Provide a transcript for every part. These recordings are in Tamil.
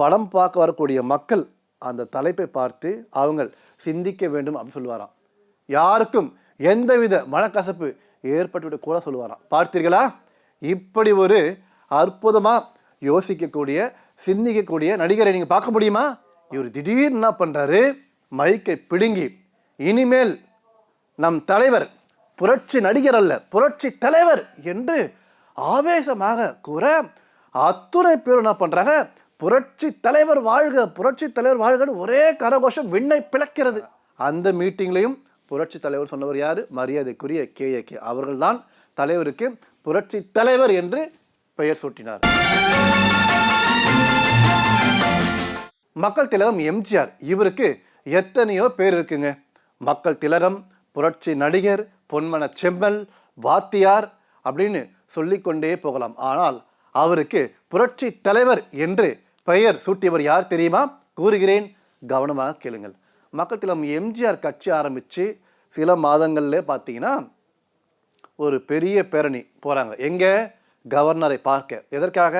படம் பார்க்க வரக்கூடிய மக்கள் அந்த தலைப்பை பார்த்து அவங்க சிந்திக்க வேண்டும் அப்படின்னு சொல்லுவாராம். யாருக்கும் எந்தவித மனக்கசப்பு ஏற்பட்டுவிட கூட சொல்லுவாராம். பார்த்தீர்களா? இப்படி ஒரு அற்புதமாக யோசிக்கக்கூடிய சிந்திக்கக்கூடிய நடிகரை நீங்கள் பார்க்க முடியுமா? இவர் திடீர்னு என்ன பண்ணுறாரு மைக்கை பிடுங்கி இனிமேல் நம் தலைவர் புரட்சி நடிகர் அல்ல புரட்சி தலைவர் என்று ஆவேசமாக கூற அத்துணை பேர் என்ன பண்ணுறாங்க புரட்சி தலைவர் வாழ்க புரட்சி தலைவர் வாழ்கன்னு ஒரே கரகோஷம் விண்ணை பிளக்கிறது. அந்த மீட்டிங்லையும் புரட்சி தலைவர் சொன்னவர் யார்? மரியாதைக்குரிய கே. ஏ. கே. அவர்கள்தான் தலைவருக்கு புரட்சி தலைவர் என்று பெயர் சூட்டினார். மக்கள் திலகம் எம்ஜிஆர். இவருக்கு எத்தனையோ பேர் இருக்குங்க. மக்கள் திலகம் புரட்சி நடிகர் பொன்மன செம்மல் வாத்தியார் அப்படின்னு சொல்லிக்கொண்டே போகலாம். ஆனால் அவருக்கு புரட்சி தலைவர் என்று பெயர் சூட்டியவர் யார் தெரியுமா? கூறுகிறேன் கவனமாக கேளுங்கள். மக்கள் திலம் எம்ஜிஆர் கட்சி ஆரம்பித்து சில மாதங்களில் பார்த்தீங்கன்னா ஒரு பெரிய பேரணி போகிறாங்க எங்கே? கவர்னரை பார்க்க. எதற்காக?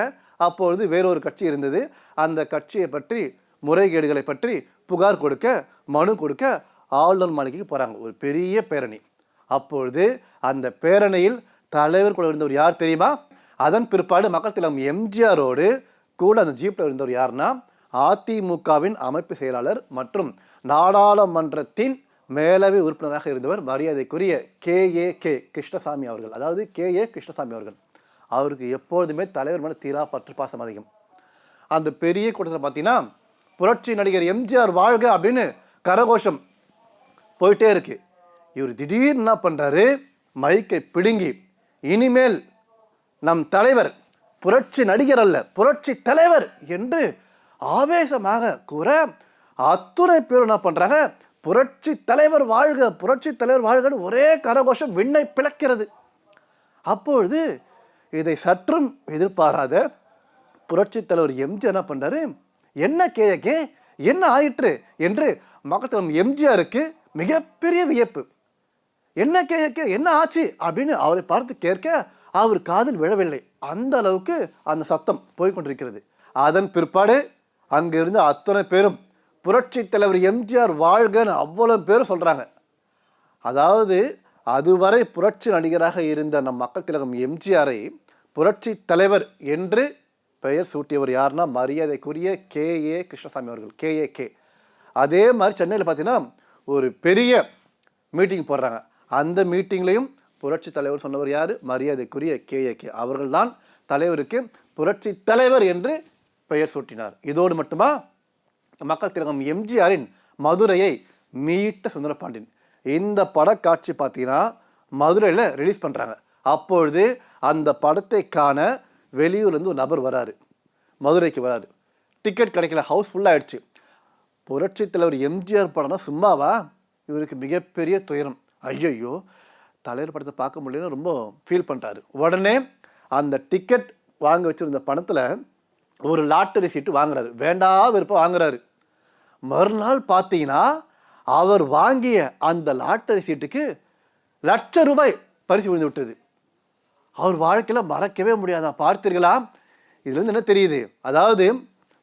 அப்பொழுது வேறொரு கட்சி இருந்தது. அந்த கட்சியை பற்றி முறைகேடுகளை பற்றி புகார் கொடுக்க மனு கொடுக்க ஆளுநர் மாளிகைக்கு போகிறாங்க ஒரு பெரிய பேரணி. அப்பொழுது அந்த பேரணியில் தலைவர் கூட இருந்தவர் யார் தெரியுமா? அதன் பிற்பாடு மக்கள் திலம் எம்ஜிஆரோடு கூட அந்த ஜீப்பில் இருந்தவர் யாருன்னா அதிமுகவின் அமைப்பு செயலாளர் மற்றும் நாடாளுமன்றத்தின் மேலவை உறுப்பினராக இருந்தவர் மரியாதைக்குரிய கே. ஏ. கே. கிருஷ்ணசாமி அவர்கள். அதாவது கே. ஏ. கிருஷ்ணசாமி அவர்கள். அவருக்கு எப்பொழுதுமே தலைவர் மேலே தீரா பற்று பாசம் அதிகம். அந்த பெரிய கூட்டத்தில் பார்த்தீங்கன்னா புரட்சி நடிகர் எம்ஜிஆர் வாழ்க அப்படின்னு கரகோஷம் போயிட்டே இருக்கு. இவர் திடீர்னு என்ன பண்ணுறாரு மைக்கை பிடுங்கி இனிமேல் நம் தலைவர் புரட்சி நடிகர் அல்ல புரட்சி தலைவர் என்று ஆவேசமாக கூற அத்துணை பேர் என்ன பண்ணுறாங்க புரட்சி தலைவர் வாழ்க புரட்சி தலைவர் வாழ்கன்னு ஒரே கரகோஷம் விண்ணை பிளக்கிறது. அப்பொழுது இதை சற்றும் எதிர்பாராத புரட்சி தலைவர் எம்ஜி என்ன பண்ணுறாரு என்ன கேக்கே என்ன ஆயிற்று என்று மக்கள் எம்ஜிஆருக்கு மிகப்பெரிய வியப்பு. என்ன கேட்க என்ன ஆச்சு அப்படின்னு அவரை பார்த்து கேட்க அவர் காதில் விழவில்லை. அந்த அளவுக்கு அந்த சத்தம் போய்கொண்டிருக்கிறது. அதன் பிற்பாடு அங்கிருந்து அத்தனை பேரும் புரட்சி தலைவர் எம்ஜிஆர் வாழ்கன்னு அவ்வளவு பேரும் சொல்கிறாங்க அதாவது அதுவரை புரட்சி நடிகராக இருந்த நம் மக்கள் திலகம் எம்ஜிஆரை புரட்சி தலைவர் என்று பெயர் சூட்டியவர் யாருன்னா மரியாதைக்குரிய கே. ஏ. கிருஷ்ணசாமி அவர்கள் கே. ஏ. கே. அதே மாதிரி சென்னையில் பார்த்தீங்கன்னா ஒரு பெரிய மீட்டிங் போடுறாங்க. அந்த மீட்டிங்லேயும் புரட்சி தலைவர் சொன்னவர் யார்? மரியாதைக்குரிய கே. ஏ. கே. அவர்கள்தான் தலைவருக்கு புரட்சி தலைவர் என்று பெயர் சூட்டினார். இதோடு மட்டுமா? மக்கள் திலகம் எம்ஜிஆரின் மதுரையை மீட்ட சுந்தரபாண்டியன் இந்த படக்காட்சி பார்த்தீங்கன்னா மதுரையில் ரிலீஸ் பண்ணுறாங்க அப்பொழுது அந்த படத்தை காண வெளியூர்லேருந்து ஒரு நபர் வராரு. மதுரைக்கு வராரு. டிக்கெட் கிடைக்கல. ஹவுஸ் ஃபுல்லாகிடுச்சு புரட்சி தலைவர் எம்ஜிஆர் படம்னா சும்மாவா? இவருக்கு மிகப்பெரிய துயரம். ஐயையோ. தலைவர் படத்தை பார்க்க முடியலன்னு ரொம்ப ஃபீல் பண்ணிட்டாரு. உடனே அந்த டிக்கெட் வாங்க வச்சுருந்த பணத்தில் ஒரு லாட்டரி சீட்டு வாங்குறாரு. வேண்டா விருப்பம் வாங்குறாரு. மறுநாள் பார்த்தீங்கன்னா அவர் வாங்கிய அந்த லாட்டரி சீட்டுக்கு லட்ச ரூபாய் பரிசு விழுந்து விட்டது. அவர் வாழ்க்கையில் மறக்கவே முடியாதா? பார்த்தீர்களா? இதுலேருந்து என்ன தெரியுது? அதாவது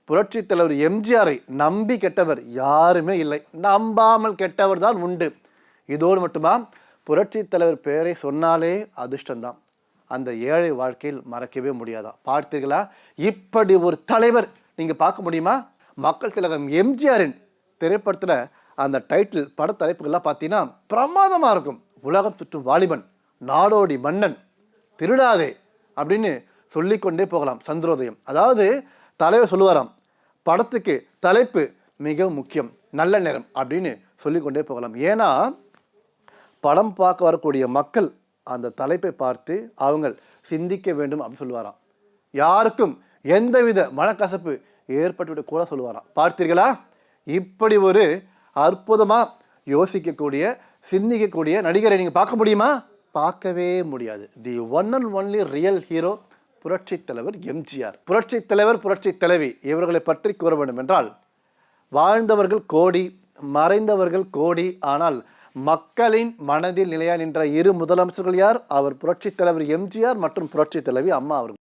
புரட்சி தலைவர் எம்ஜிஆரை நம்பி கெட்டவர் யாருமே இல்லை. நம்பாமல் கெட்டவர் தான் உண்டு. இதோடு மட்டுமா? புரட்சி தலைவர் பெயரை சொன்னாலே அதிர்ஷ்டம்தான். அந்த ஏழை வாழ்க்கையில் மறக்கவே முடியாதா? பார்த்தீர்களா? இப்படி ஒரு தலைவர் நீங்கள் பார்க்க முடியுமா? மக்கள் திலகம் எம்ஜிஆரின் திரைப்படத்தில் அந்த டைட்டில் படத்தலைப்புகள்லாம் பார்த்தீங்கன்னா பிரமாதமாக இருக்கும். உலகம் சுற்றும் வாலிபன் நாடோடி மன்னன் திருடாதே அப்படின்னு சொல்லிக்கொண்டே போகலாம் சந்திரோதயம். அதாவது தலைவர் சொல்லுவாராம் படத்துக்கு தலைப்பு மிகவும் முக்கியம் நல்ல நேரம் அப்படின்னு சொல்லிக்கொண்டே போகலாம். ஏன்னா படம் பார்க்க வரக்கூடிய மக்கள் அந்த தலைப்பை பார்த்து அவங்க சிந்திக்க வேண்டும் அப்படின்னு சொல்லுவாராம். யாருக்கும் எந்தவித மனக்கசப்பு ஏற்பட்டுவிட கூட சொல்லுவாராம். பார்த்தீர்களா? இப்படி ஒரு அற்புதமாக யோசிக்கக்கூடிய சிந்திக்கக்கூடிய நடிகரை நீங்கள் பார்க்க முடியுமா? பார்க்கவே முடியாது. The one and only real hero புரட்சி தலைவர் எம்ஜிஆர். புரட்சி தலைவர் புரட்சி தலைவி. இவர்களை பற்றி கூற வேண்டும் என்றால் வாழ்ந்தவர்கள் கோடி மறைந்தவர்கள் கோடி ஆனால் மக்களின் மனதில் நிலையா நின்ற இரு முதலமைச்சர்கள் யார்? அவர் புரட்சித் தலைவர் எம்ஜிஆர் மற்றும் புரட்சித் தலைவி அம்மா அவர்கள்.